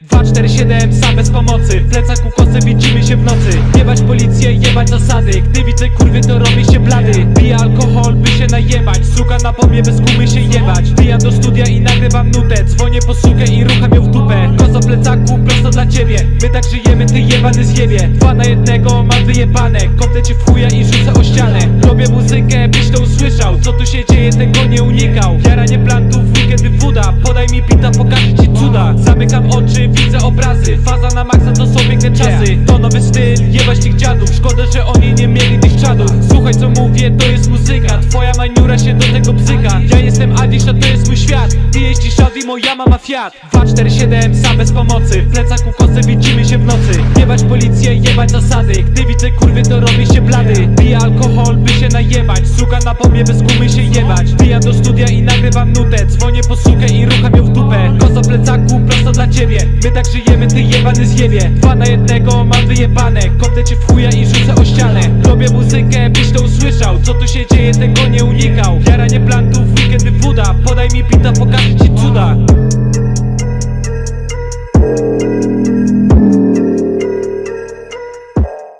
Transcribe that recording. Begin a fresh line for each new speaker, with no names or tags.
247 sam bez pomocy. W plecach ukosy widzimy się w nocy. Jebać policję, jebać zasady. Gdy widzę kurwy to robię się blady. Piję alkohol by się najebać. Suka na pomie bez gumy się jebać. Wbijam do studia i nagrywam nutę. Dzwonię po sukę i rucham ją w dupę. Kozo plecaku prosto dla ciebie. My tak żyjemy, ty jebany zjebie. Dwa na jednego mam wyjebane. Kopnę cię w chuja i rzucę o ścianę. Robię muzykę, byś to usłyszał. Co tu się dzieje, tego nie unikał. Jaranie plantów, weekendy woda czasy To nowy styl, jebać tych dziadów. Szkoda, że oni nie mieli tych czadów. Słuchaj co mówię, to jest muzyka. Twoja maniura się do tego bzyka. Ja jestem Adiś, a to jest mój świat. Ty jeździsz Audi, moja mama Fiat. 247 sam bez pomocy. W plecach ukosy widzimy się w nocy. Jebać policję, jebać zasady. Gdy widzę kurwy, to robię się blady. Piję alkohol, by się najebać. Suka na pomie, bez gumy się jebać. Wbijam do studia i nagrywam nutę. Dzwonię po sukę i rucham ją w dupę. Kozo plecaku, prosto dla ciebie My tak żyjemy, ty jebany zjebie. Dwa na jednego mam wyjebane. Kopnę cię w chuja i rzucę o ścianę. Robię muzykę, byś to usłyszał. Co tu się dzieje, tego nie unikał. Jaranie plantów, weekendy woda Podaj mi pita, pokaż